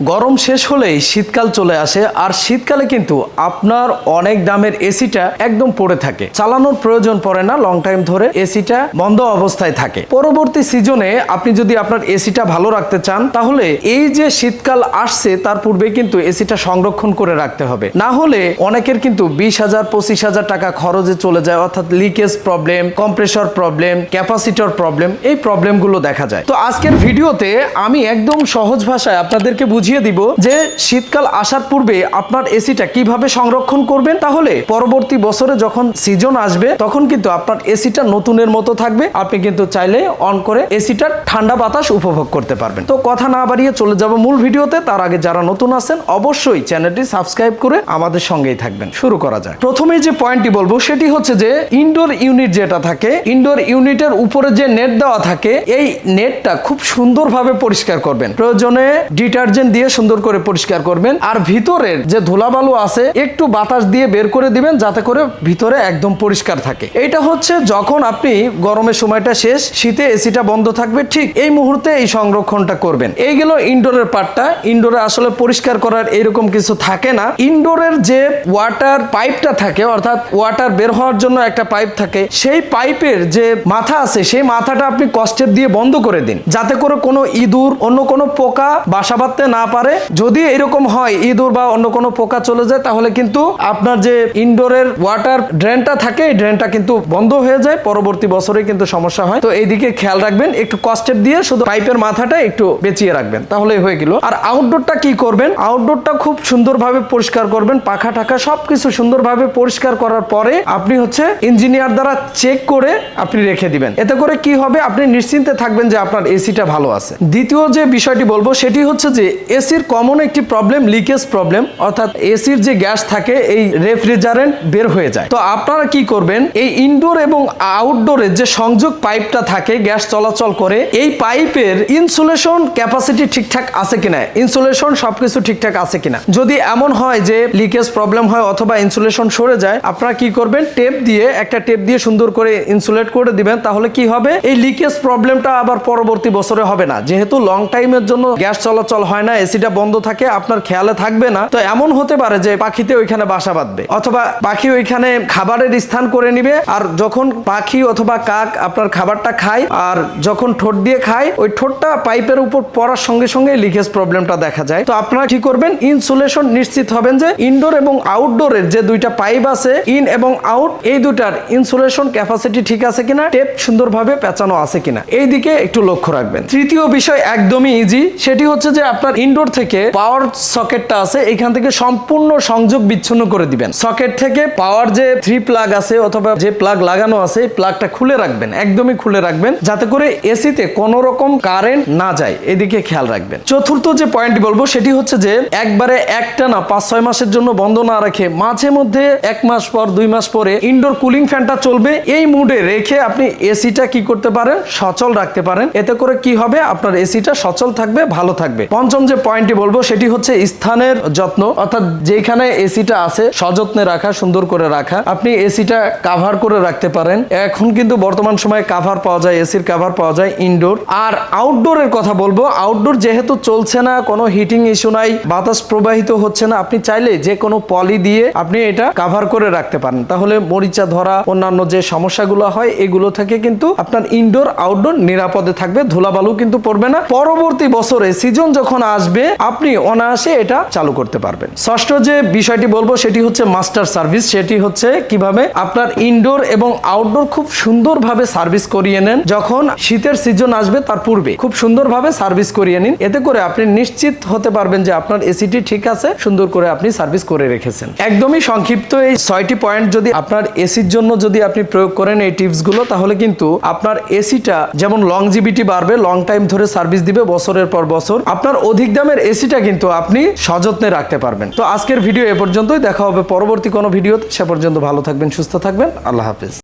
গরম শেষ হলেই শীতকাল চলে আসে, আর শীতকালে কিন্তু আপনার অনেক দামের এসিটা একদম পড়ে থাকে। চালানোর প্রয়োজন পড়ে না লং টাইম ধরে এসিটা বন্ধ অবস্থায় থাকে। পরবর্তী সিজনে আপনি যদি আপনার এসিটা ভালো রাখতে চান, তাহলে এই যে শীতকাল আসছে, তার পূর্বে কিন্তু এসিটা সংরক্ষণ করে রাখতে হবে। না হলে অনেকের কিন্তু বিশ হাজার, পঁচিশ হাজার টাকা খরচে চলে যায়, অর্থাৎ leakage problem compressor problem capacitor problem এই প্রবলেমগুলো দেখা যায়। তো আজকের ভিডিওতে আমি একদম সহজ ভাষায় আপনাদেরকে বুঝিয়ে দিব যে শীতকাল আসার পূর্বে আপনার এসিটা কীভাবে সংরক্ষণ করবেন? তাহলে পরবর্তী বছরে যখন সিজন আসবে, তখন কিন্তু আপনার এসিটা নতুনের মতো থাকবে। আপনি কিন্তু চাইলে অন করে এসিটার ঠান্ডা বাতাস উপভোগ করতে পারবেন। তো কথা না বাড়িয়ে চলে যাব মূল ভিডিওতে। তার আগে যারা নতুন আছেন, অবশ্যই চ্যানেলটি সাবস্ক্রাইব করে আমাদের সঙ্গেই থাকবেন। শুরু করা যায় প্রথমে যে পয়েন্টটি বলব, সেটি হচ্ছে যে ইনডোর ইউনিট যেটা থাকে ইনডোর ইউনিটের উপরে যে নেট দেওয়া থাকে, এই নেটটা খুব সুন্দরভাবে পরিষ্কার করবেন। প্রয়োজনে ডিটারজেন্ট দিয়ে সুন্দর করে পরিষ্কার করবেন। আর ভিতরের যে ধুলাবালু আছে, একটু বাতাস দিয়ে বের করে দিবেন, যাতে করে ভিতরে একদম পরিষ্কার থাকে। এটা হচ্ছে যখন আপনি গরমের সময়টা শেষ, শীতে এসিটা বন্ধ থাকবে, ঠিক এই মুহূর্তে এই সংরক্ষণটা করবেন। এই গেল ইনডোরের পার্টটা। ইনডোরে আসলে পরিষ্কার করার এরকম কিছু থাকে না। ইনডোরের যে ওয়াটার পাইপটা থাকে, অর্থাৎ ওয়াটার বের হওয়ার জন্য একটা পাইপ থাকে, সেই পাইপের যে মাথা আছে, সেই মাথাটা আপনি কষ্টেপ দিয়ে বন্ধ করে দিন। যাতে করে কোনো ইঁদুর, অন্য কোনো পোকা বাসা বাঁধতে না পারে। যদি এরকম হয়, ইঁদুর বা অন্য কোনো পোকা চলে যায়, তাহলে কিন্তু আপনার যে ইনডোরের ওয়াটার ড্রেনটা থাকে, এই ড্রেনটা কিন্তু বন্ধ হয়ে যায়। পরবর্তী বছরে কিন্তু সমস্যা হয়। তো এইদিকে খেয়াল রাখবেন, একটু কষ্টেপ দিয়ে শুধু পাইপের মাথাটা একটু বেঁচিয়ে রাখবেন। তাহলেই হয়ে গেল। আর আউটডোরটা কি করবেন? আউটডোরটা খুব সুন্দরভাবে পরিষ্কার করবেন। পাখা টাকা সবকিছু সুন্দরভাবে পরিষ্কার করার পরে আপনি হচ্ছে ইঞ্জিনিয়ার দ্বারা চেক করে আপনি রেখে দিবেন। এতে করে কি হবে? আপনি নিশ্চিন্তে থাকবেন যে আপনার এসিটা ভালো আছে। দ্বিতীয় যে বিষয়টি বলব, সেটি হচ্ছে যে এসির কমন একটি প্রবলেম, লিকেজ প্রবলেম, অর্থাৎ এসির যে গ্যাস থাকে, এই রেফ্রিজারেন্ট বের হয়ে যায়। তো আপনারা কি করবেন, এই ইনডোর এবং আউটডোরের যে সংযোগ পাইপটা থাকে, গ্যাস চলাচল করে, এই পাইপের ইনসুলেশন ক্যাপাসিটি ঠিকঠাক আছে কিনা? ইনসুলেশন সবকিছু ঠিকঠাক আছে কিনা? যদি এমন হয় যে লিকেজ প্রবলেম হয় অথবা ইনসুলেশন সরে যায়, আপনারা কি করবেন টেপ দিয়ে, একটা টেপ দিয়ে সুন্দর করে ইনসুলেট করে দিবেন, তাহলে কি হবে? এই লিকেজ প্রবলেমটা আবার পরবর্তী বছরে হবে না। যেহেতু লং টাইমের জন্য গ্যাস চলাচল হয় না এসিটা বন্ধ থাকে, আপনার খেয়ালে থাকবে না। তো এমন হতে পারে যে পাখিতে ওইখানে বাসা বাঁধবে। অথবা পাখি ওইখানে খাবারের স্থান করে নিবে, আর যখন পাখি অথবা কাক আপনার খাবারটা খায়, আর যখন ঠোঁট দিয়ে খায়, ওই ঠোঁটটা পাইপের উপর পড়ার সঙ্গে সঙ্গে লিকেজ প্রবলেমটা দেখা যায়। তো আপনারা কি করবেন, ইনসুলেশন নিশ্চিত হবেন যে ইনডোর এবং আউটডোরের যে দুইটা পাইপ আছে, ইন এবং আউট, এই দুটার ইনসুলেশন ক্যাপাসিটি ঠিক আছে কিনা, টেপ সুন্দরভাবে পেঁচানো আছে কিনা এই দিকে একটু লক্ষ্য রাখবেন। তৃতীয় বিষয় একদমই ইজি সেটি হচ্ছে যে আপনার ইনডোর থেকে পাওয়ার সকেটটা আছে, এখান থেকে সম্পূর্ণ সংযোগ বিচ্ছিন্ন করে দিবেন। সকেট থেকে পাওয়ার যে থ্রি প্লাগ আছে অথবা যে প্লাগ লাগানো আছে প্লাগটা খুলে রাখবেন, একদমই খুলে রাখবেন, যাতে করে এসিতে কোনো রকম কারেন্ট না যায়, এদিকে খেয়াল রাখবেন। চতুর্থ যে পয়েন্টটি বলব, সেটি হচ্ছে যে একবারে একটা না, পাঁচ ছয় মাসের জন্য বন্ধ না রেখে মাঝে মধ্যে এক মাস পর, দুই মাস পরে ইনডোর কুলিং ফ্যানটা চলবে, এই মুডে রেখে আপনি এসিটা কি করতে পারেন? সচল রাখতে পারেন। এতে করে কি হবে? আপনার এসিটা সচল থাকবে, ভালো থাকবে। পঞ্চম যে পয়েন্টটি বলব, সেটি হচ্ছে স্থানের যত্ন, অর্থাৎ যেখানে এসিটা আছে, সযত্নে রাখা, সুন্দর করে রাখা। আপনি এসিটা কাভার করে রাখতে পারেন। এখন কিন্তু বর্তমান সময়ে কাভার পাওয়া যায়, এসির কাভার পাওয়া যায় ইনডোর আর আউটডোরের কথা বলব আউটডোর যেহেতু চলছে না, কোনো হিটিং ইস্যু নাই, বাতাস প্রবাহিত হচ্ছে না, আপনি চাইলে যে কোনো পলি দিয়ে আপনি এটা কাভার করে রাখতে পারেন। তাহলে মরিচা ধরা, অন্যান্য যে সমস্যাগুলো হয়, এগুলো থেকে কিন্তু আপনার ইনডোর আউটডোর নিরাপদে থাকবে, ধুলাবালু কিন্তু পড়বে না। পরবর্তী বছরে সিজন যখন আসবে, আপনি অনায়াসে এটা চালু করতে পারবেন। ষষ্ঠ যে বিষয়টি বলব, সেটি হচ্ছে মাস্টার সার্ভিস। সেটি হচ্ছে কীভাবে আপনার ইনডোর এবং আউটডোর খুব সুন্দরভাবে সার্ভিস করিয়ে নেন। যখন শীতের সিজন আসবে, তার পূর্বে খুব সুন্দরভাবে সার্ভিস করিয়ে নিন। এতে করে আপনি নিশ্চিত হতে পারবেন যে আপনার এসিটি ঠিক আছে, সুন্দর করে আপনি সার্ভিস করে রেখেছেন। একদমই সংক্ষিপ্ত এই ছয়টি পয়েন্ট যদি আপনার এসির জন্য যদি আপনি প্রয়োগ করেন এই টিপসগুলো তাহলে কিন্তু আপনার এসিটা যেমন লংজিবিটি বাড়বে লং টাইম ধরে সার্ভিস দিবে বছরের পর বছর। আপনার অধিক দামের এসিটা কিন্তু আপনি সযত্নে রাখতে পারবেন। তো আজকের ভিডিও এ পর্যন্তই। দেখা হবে পরবর্তী কোনো ভিডিও সে পর্যন্ত ভালো থাকবেন, সুস্থ থাকবেন। আল্লাহ হাফিজ।